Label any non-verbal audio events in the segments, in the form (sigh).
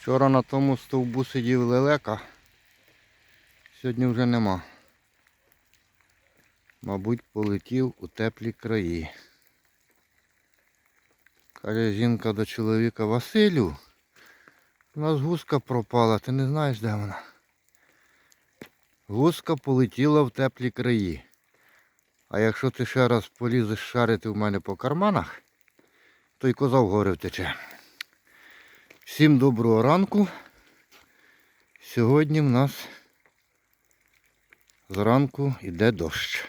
Вчора на тому стовбу сидів лелека, сьогодні вже нема. Мабуть, полетів у теплі краї. Каже жінка до чоловіка Василю, у нас гуска пропала, ти не знаєш, де вона? Гуска полетіла в теплі краї. А якщо ти ще раз полізеш шарити в мене по карманах, то й коза вгори втече. Всім доброго ранку. Сьогодні в нас зранку йде дощ.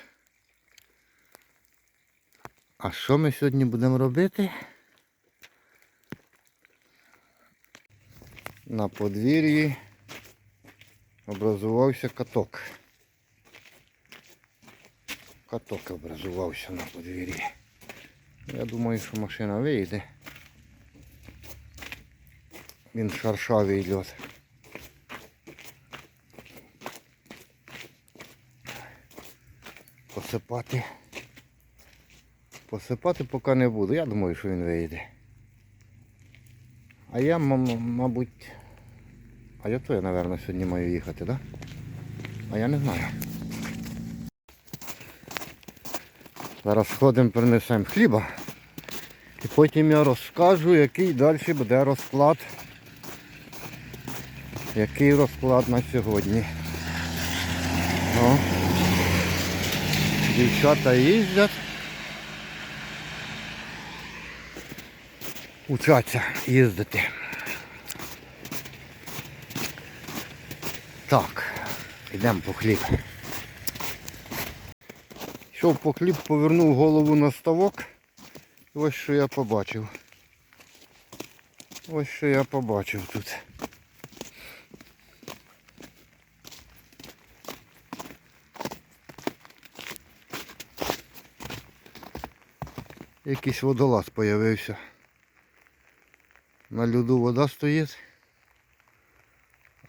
А що ми сьогодні будемо робити? На подвір'ї образувався каток. Каток образувався на подвір'ї. Я думаю, що машина вийде. Він шаршавий льот. Посипати. Посипати поки не буду. Я думаю, що він вийде. А я, мабуть. А я то я, напевно, сьогодні маю їхати, так? Да? А я не знаю. Зараз сходимо, принесемо хліба. І потім я розкажу, який далі буде розклад. Який розклад на сьогодні. О. Дівчата їздять. Учаться їздити. Так, йдемо по хліб. Йшов по хліб, повернув голову на ставок. Ось що я побачив. Ось що я побачив тут. Якийсь водолаз появився. На льоду вода стоїть,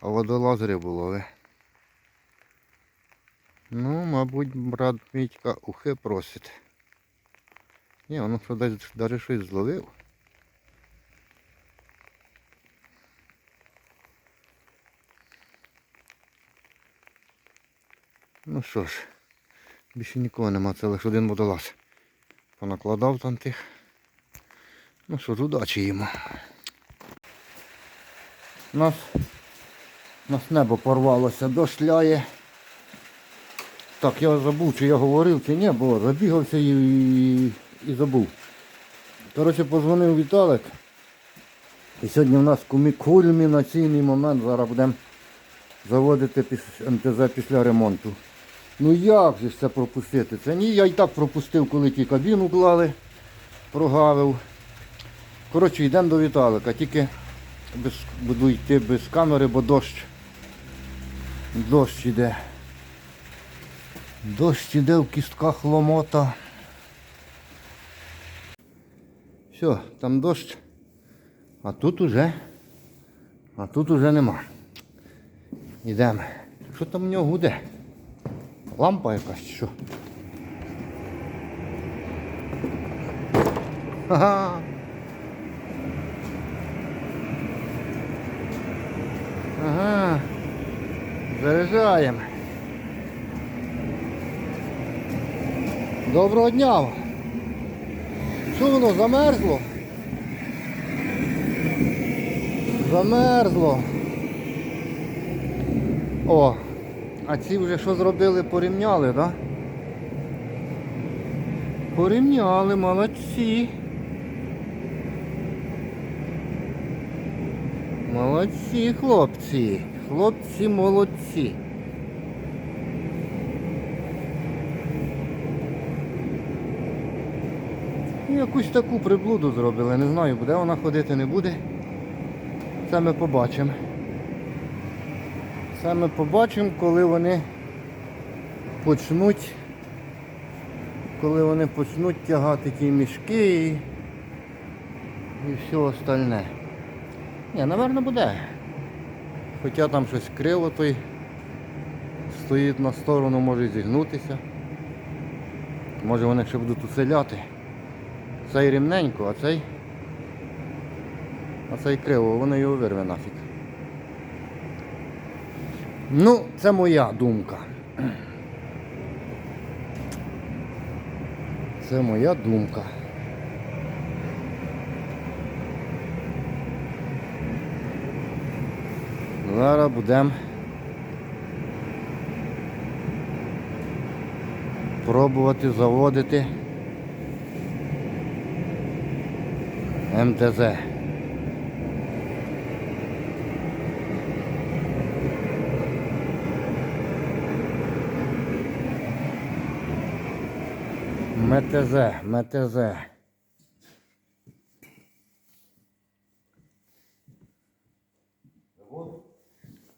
а водолаз рибу ловить. Ну, мабуть, брат Мітька ухи просить. Ні, воно що десь даже щось зловив. Ну що ж, більше нікого нема, це лише один водолаз. Понакладав там тих. Ну що ж, удачі йому. Нас, нас небо порвалося, дощ ляє. Так, я забув, чи я говорив, чи ні, бо забігався і, і, і забув. Коротше, позвонив Віталик. І сьогодні в нас кульмінаційний момент. Зараз будемо заводити МТЗ після ремонту. Ну як же ж це пропустити? Це ні, я і так пропустив, коли ті кабіну клали, прогавив. Коротше, йдемо до Віталика, тільки без, буду йти без камери, бо дощ. Дощ іде. Дощ іде в кістках ломота. Все, там дощ. А тут уже. А тут уже нема. Йдемо. Що там в нього гуде? Лампа якась що? Ага. Ага. Заряджаємо. Доброго дня! Що воно замерзло? Замерзло. О, а ці вже що зробили? Порівняли, так? Да? Порівняли, молодці. Молодці, хлопці. Хлопці молодці. Якусь таку приблуду зробили. Не знаю, буде вона ходити, не буде. Це ми побачимо. Ми побачимо, коли вони почнуть, коли вони почнуть тягати ті мішки і, і все остальне. Ні, напевно буде. Хоча там щось криво той стоїть на сторону, може зігнутися. Може вони ще будуть уселяти. Цей рівненько, а цей. А цей криво, воно його вирве нафіг. Ну, це моя думка. Це моя думка. Зараз будемо пробувати заводити МТЗ. МТЗ, МТЗ.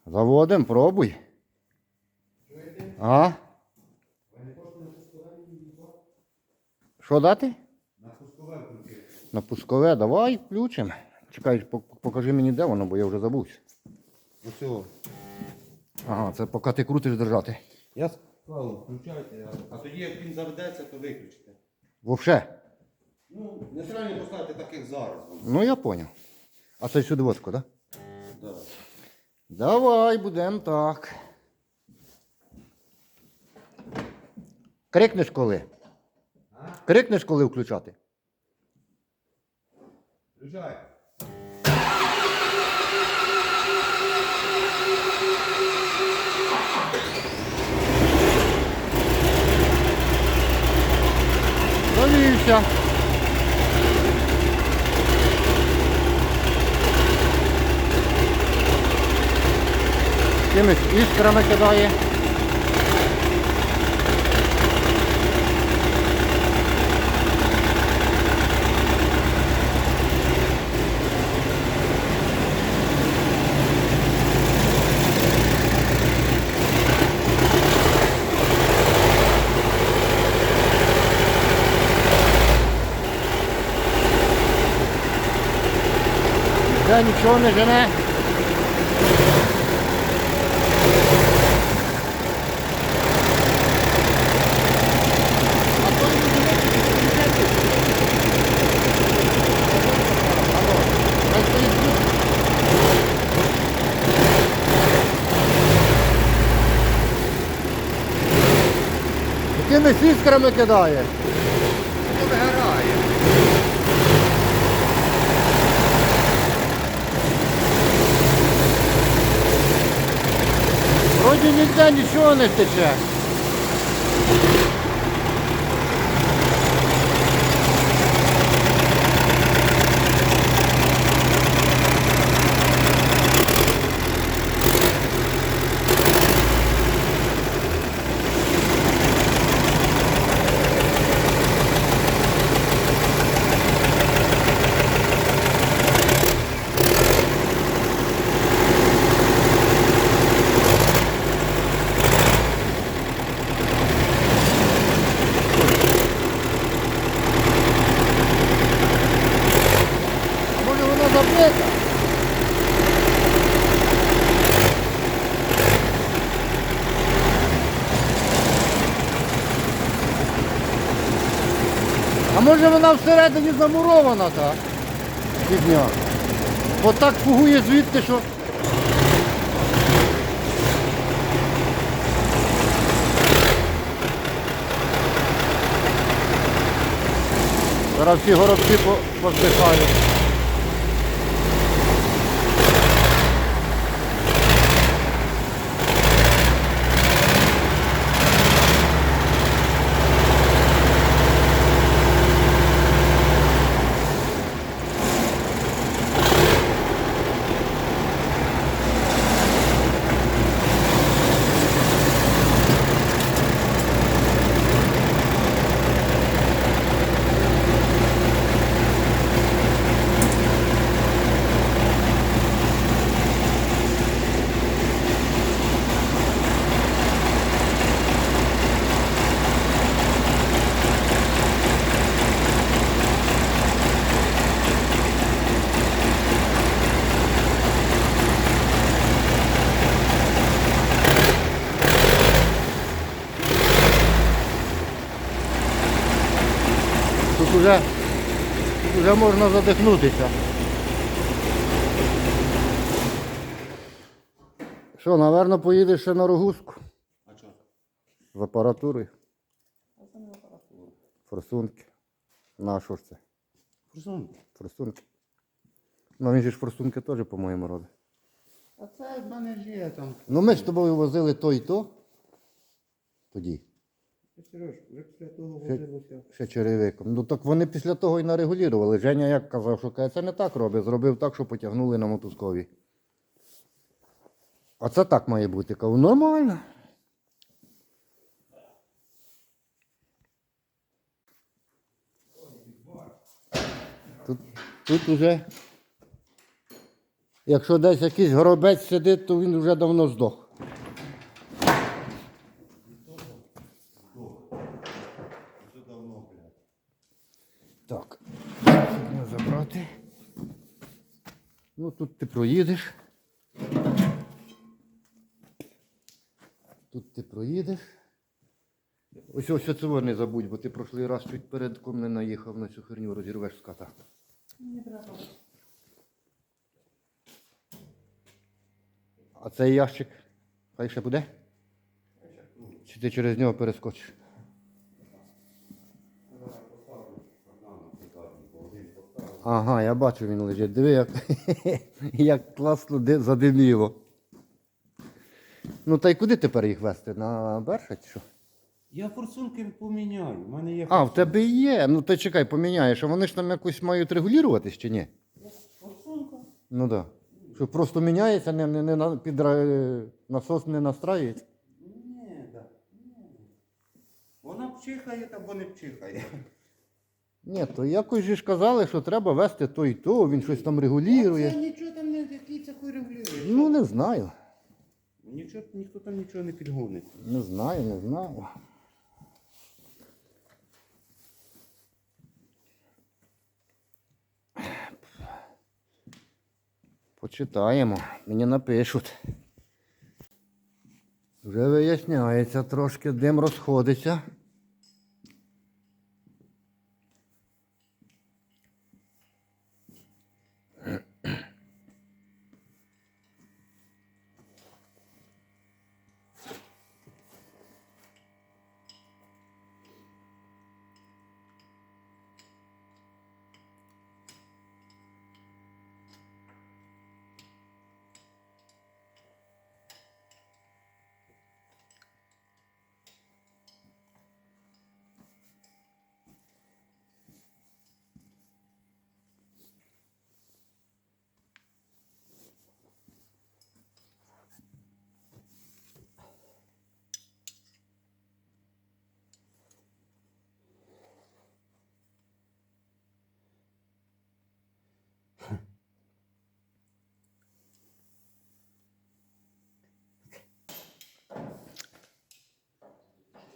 Заводим, пробуй. А? Що дати? На пускове. На пускове, давай включимо. Чекай, покажи мені, де воно, бо я вже забувся. Оцього. Ага, це поки ти крутиш держати. Я сказав, включайте, а, а тоді як він заведеться, то виключите. Вовше. Ну, не треба поставити таких зараз. Ну я поняв. А це сюди водку, так? Да? Да. Давай, будемо так. Крикнеш коли? Крикнеш коли включати? Включай. Завівся. Якимись іскрами кидає. Де нічого не жене. Якими сіскрами кидає? Вроді ніде нічого не тече. А може вона забита? А може вона всередині замурована та фігня? От так фугує звідти, що. Зараз всі горобці по- поздихають. Тут уже, уже можна задихнутися. Що, напевно, поїдеш ще на рогузку А що? з апаратурою, А це не апаратура. форсунки. На що ж це? Форсунки. Форсунки. Ну він же ж форсунки теж, по-моєму, робить. А це в мене є там. Ну ми ж з тобою возили то і то. Тоді. Сереж, ви після того Ще- возилося. Ще черевиком. Ну так вони після того і нарегулювали. Женя як казав, що каже, це не так робить. Зробив так, що потягнули на мотузкові. А це так має бути. Кажу, нормально. Тут, тут уже, якщо десь якийсь горобець сидить, то він вже давно здох. Це давно, блядь. Так, можна забрати. Ну тут ти проїдеш. Тут ти проїдеш. Ось ось цього не забудь, бо ти прошлий раз чуть перед ком не наїхав на цю херню, розірвеш ската. Не треба. А цей ящик, хай ще буде? Чи ти через нього перескочиш? Ага, я бачу, він лежить. Диви, як, (laughs) як класно задиміло. Ну та й куди тепер їх вести? На Берша чи що? Я форсунки поміняю. У мене є А, в тебе є. Ну ти чекай, поміняєш, а вони ж там якось мають регулюватись чи ні? форсунка. Ну так. Да. Що просто міняється, не, не, не під насос не настраюється. Ні, да. Вона пчихає або не пчихає. Ні, то якось же ж казали, що треба вести то і то, він щось там Це регулює. нічого там не який це хуй регулює. Ну не знаю. Нічого, ніхто там нічого не підгонить. Не знаю, не знаю. Почитаємо, мені напишуть. Вже виясняється трошки, дим розходиться.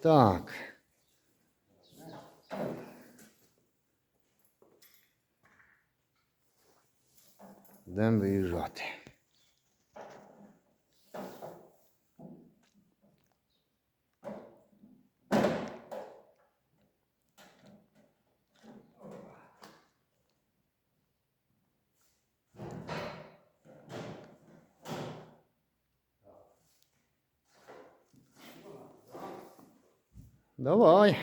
Так. Йдемо виїжджати. Давай.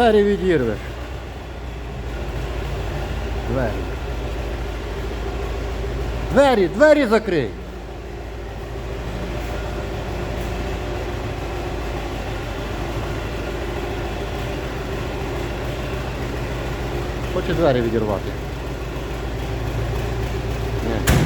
Двері відірвеш. Двері. Двері, двері закрий. Хоче двері відірвати. Ні.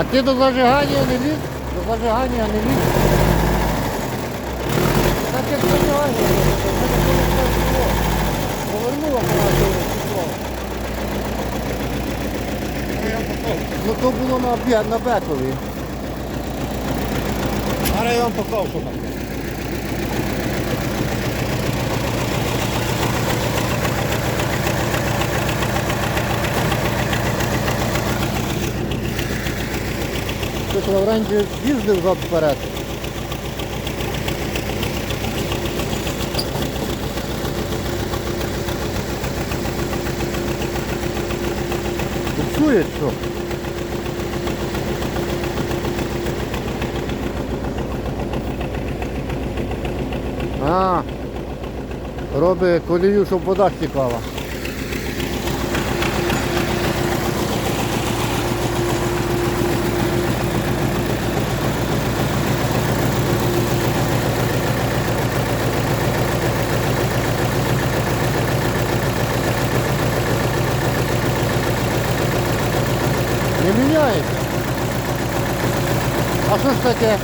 А ти до зажигання не ліз? До зажигання не ліз? Так як зажигання, не в мене було все було. Повернуло багато. Ну то було на, на бекові. Зараз я вам там. Тут Лаврентій їздив зад вперед. Буксує що? А, робить колію, щоб вода стікала. Не міняється. А кстати.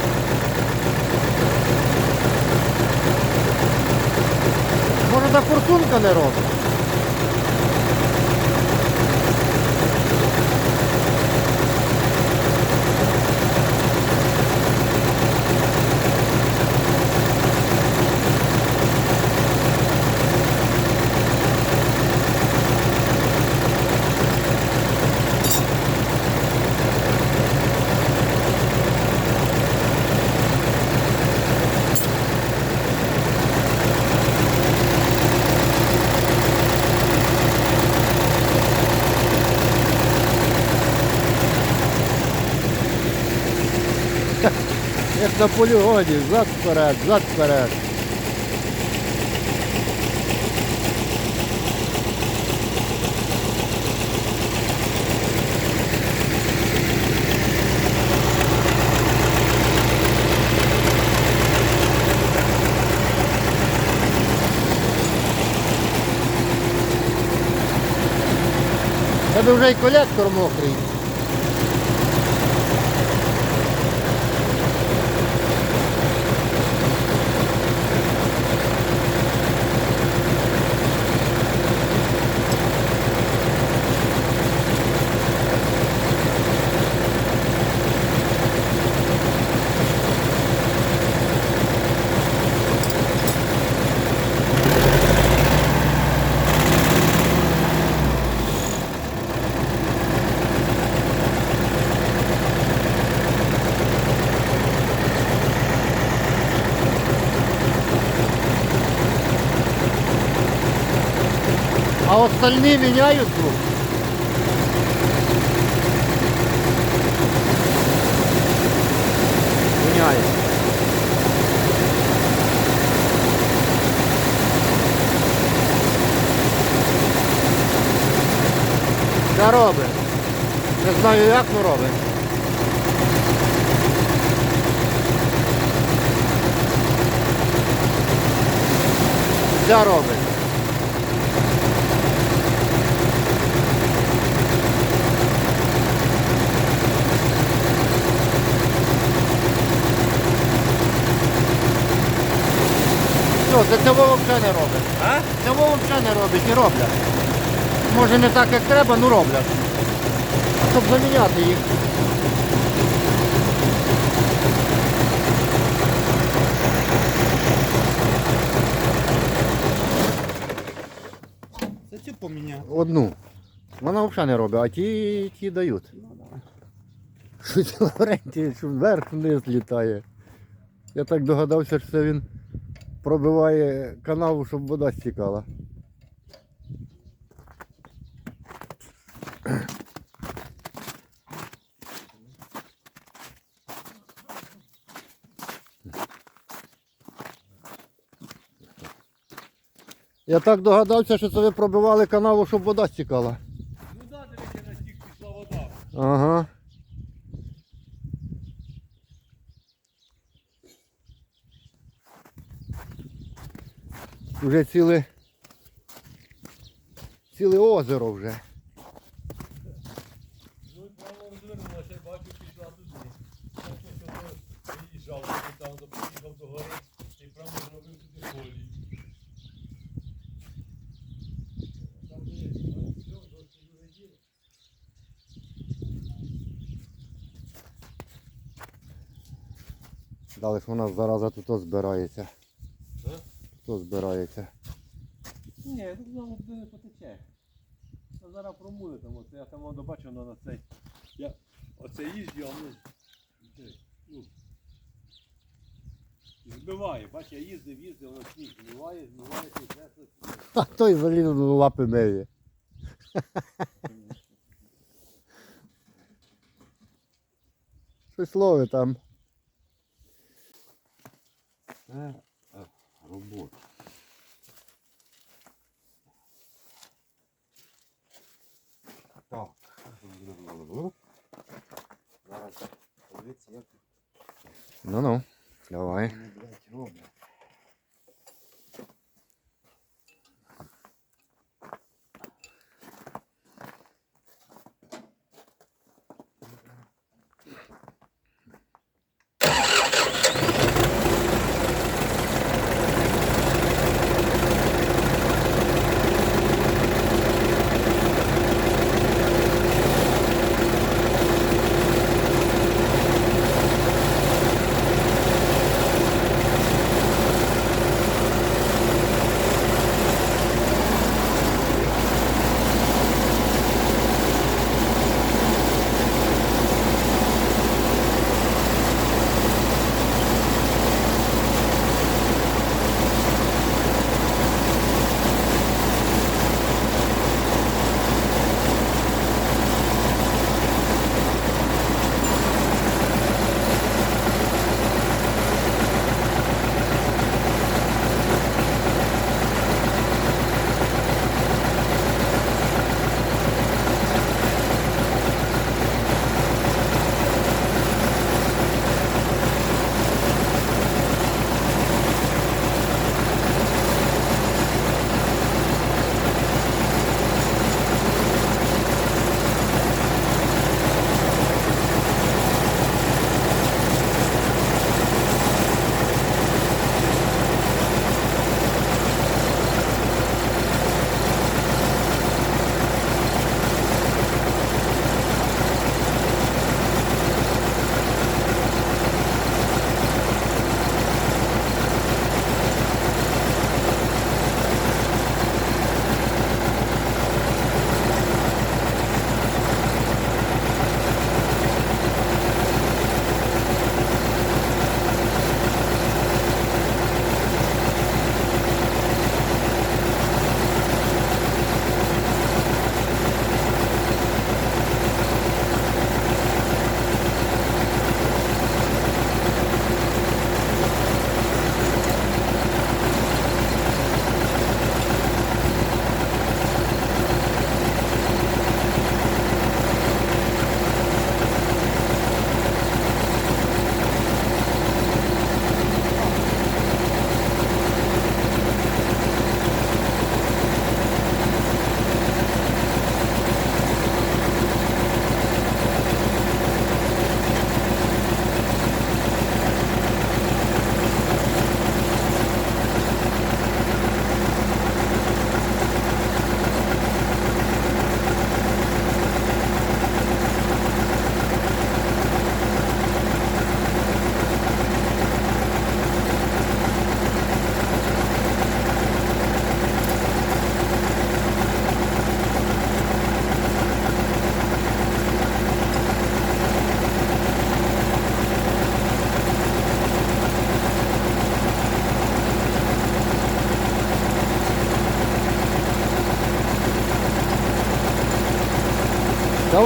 Може та форсунка не робить? Як на полігоні, зад вперед, зад вперед. Тебе вже й колектор мокрий. А остальные меняют звук? Меняют. Що робить? Не знаю як, але робить. Що робить? Це цього взагалі не робить. А? Цього взагалі не робить і роблять. Може не так як треба, ну роблять. Щоб заміняти їх. Це цю поміняв. Одну. Вона взагалі не робить, а ті, ті дають. Ну. Щось Лаврентій, що вверх вниз літає. Я так догадався, що це він пробиває канаву, щоб вода стікала. Я так догадався, що це ви пробивали канаву, щоб вода стікала. Ну да, дивіться, на стік пішла вода. Ага. Вже ціле ціле озеро вже. Ну, право розвернулося, бачу, пішла туди. під'їжджав, то там то під'їхав до гори і прямо зробив туди колії. Далі ж вона зараза тут збирається. Тут збирається. Ні, тут туди не потече. Та зараз промули там, оце я там воно воно на цей. Я оце їжджу, а воно. це, Ну, збиває, бач, я їздив, їздив, воно сніг змиває, змиває, і сніг. А той заліз до лапи миє. Щось ловить там. Е, робота. Так. Зараз подивіться, як Ну-ну, давай. вони, блядь, роблять.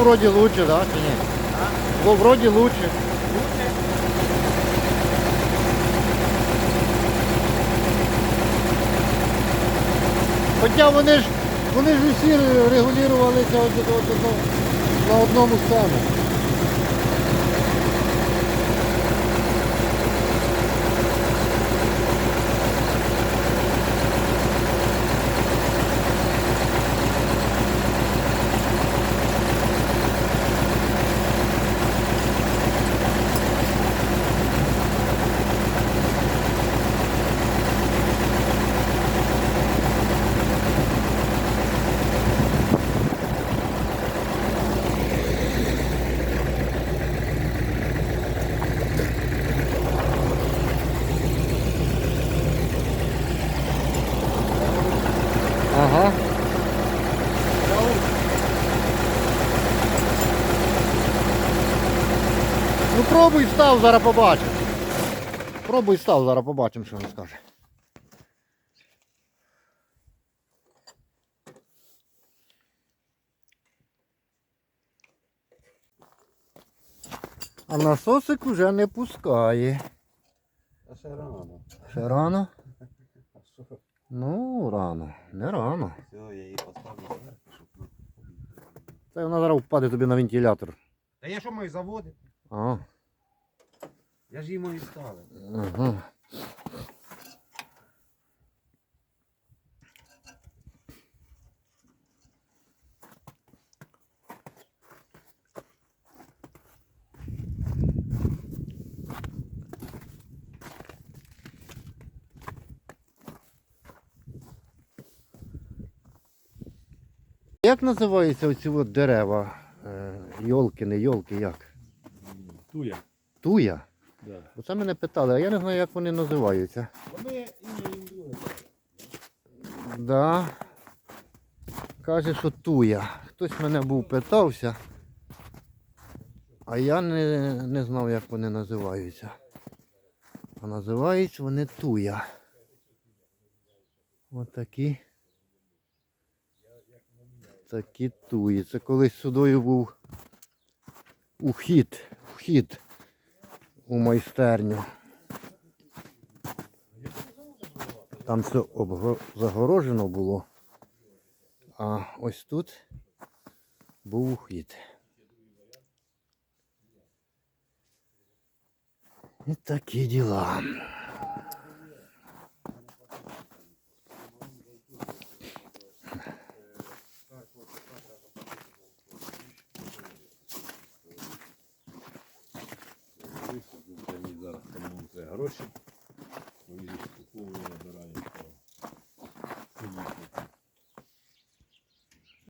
Та вроді лучше, да, Нет. ні? Бо вроді лучше. Хоча вони ж вони ж усі регулювалися на одному сцені. Пробуй став, зараз побачимо. Пробуй став, зараз побачимо, що він скаже. А насосик уже не пускає. А ще рано. Ще рано? Ну, рано. Не рано. Все, я її поставлю щоб Це вона зараз впаде тобі на вентилятор. Та я що маю заводити? А, Я ж її маю ставити. ага. Як називаються оці от дерева? Е, Йолки, не йолки, як? Туя. Туя? Да. Оце мене питали, а я не знаю, як вони називаються. Вони ім'я їм друге. Да. Каже, що туя. Хтось мене був питався, а я не, не знав, як вони називаються. А називаються вони туя. Отакі. Такі туї. Це колись сюдою був ухід. Вхід у майстерню. Там все загорожено було. А ось тут був ухід. І такі діла. гроші. Ну, Ось їх куповую набираю.